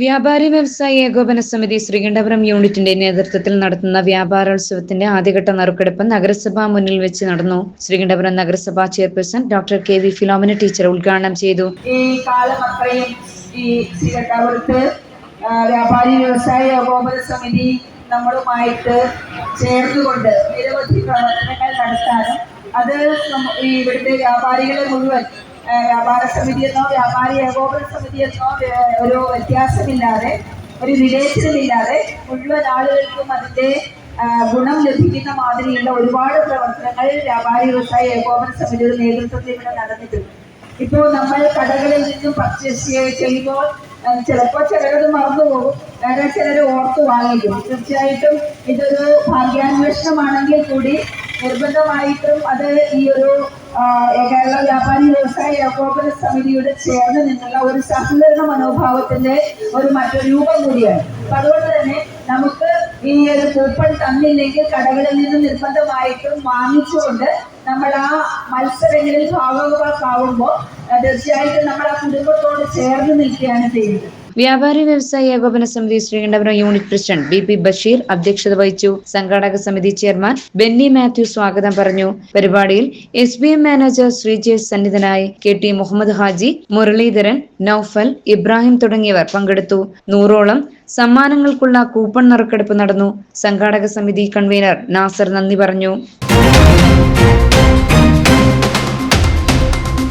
വ്യാപാരി വ്യവസായി ഏകോപന സമിതി ശ്രീകണ്ഠപുരം യൂണിറ്റിന്റെ നേതൃത്വത്തിൽ നടത്തുന്ന വ്യാപാരോത്സവത്തിന്റെ ആദ്യഘട്ട നറുക്കെടുപ്പ് നഗരസഭ മുന്നിൽ വെച്ച് നടന്നു. ശ്രീകണ്ഠപുരം നഗരസഭാ chairperson doctor K V Philomina teacher ഉദ്ഘാടനം ചെയ്തു. ഈ കാലം ഈ ശ്രീകണ്ഠാപുരത്ത് വ്യാപാരി വ്യവസായ ഏകോപന സമിതി നമ്മളുമായിട്ട് ചേർന്നുകൊണ്ട് നിരവധി പ്രവർത്തനങ്ങൾ നടത്താനും അത് ഇവിടുത്തെ വ്യാപാരികളെ മുഴുവൻ വ്യാപാര സമിതി എന്നോ വ്യാപാരി ഏകോപന സമിതി എന്നോ ഒരു വ്യത്യാസമില്ലാതെ ഒരു വിവേചനമില്ലാതെ മുഴുവൻ ആളുകൾക്കും അതിന്റെ ഗുണം ലഭിക്കുന്ന മാതിരിയുള്ള ഒരുപാട് പ്രവർത്തനങ്ങൾ വ്യാപാരി വ്യവസായ ഏകോപന സമിതിയുടെ നേതൃത്വത്തിൽ ഇവിടെ നടന്നിട്ടുണ്ട്. ഇപ്പോ നമ്മൾ കടകളിൽ നിന്നും പർച്ചേസ് ചെയ്യുമ്പോൾ ചിലപ്പോ ചിലരത് മറന്നുപോകും വേറെ ചിലർ ഓർത്ത് വാങ്ങിക്കും. തീർച്ചയായിട്ടും ഇതൊരു ഭാഗ്യാന്വേഷണമാണെങ്കിൽ കൂടി നിർബന്ധമായിട്ടും അത് ഈ ഒരു കേരള വ്യാപാരി വ്യവസായ ഏകോപന സമിതിയുടെ ചേർന്ന് നിന്നുള്ള ഒരു സഹകരണ മനോഭാവത്തിന്റെ ഒരു മറ്റൊരു രൂപം കൂടിയാണ്. അപ്പൊ അതുകൊണ്ട് തന്നെ നമുക്ക് ഈ ഒരു കൂപ്പൺ തന്നില്ലെങ്കിൽ കടകളിൽ നിന്ന് നിർബന്ധമായിട്ടും വാങ്ങിച്ചുകൊണ്ട് നമ്മൾ ആ മത്സരങ്ങളിൽ ഭാഗമാക്കാവുമ്പോൾ തീർച്ചയായിട്ടും നമ്മൾ ആ കുടുംബത്തോട് ചേർന്ന് നിൽക്കുകയാണ് ചെയ്യുന്നത്. വ്യാപാരി വ്യവസായ ഏകോപന സമിതി Sreekandapuram unit president B P Basheer അധ്യക്ഷത വഹിച്ചു. സംഘാടക സമിതി ചെയർമാൻ ബെന്നി മാത്യു സ്വാഗതം പറഞ്ഞു. പരിപാടിയിൽ S B M manager Sreejesh സന്നിധനായി K T Muhammad Haji Muraleedharan Noufal Ibrahim തുടങ്ങിയവർ പങ്കെടുത്തു. നൂറോളം സമ്മാനങ്ങൾക്കുള്ള കൂപ്പൺ നറുക്കെടുപ്പ് നടന്നു. സംഘാടക സമിതി കൺവീനർ നാസർ നന്ദി പറഞ്ഞു.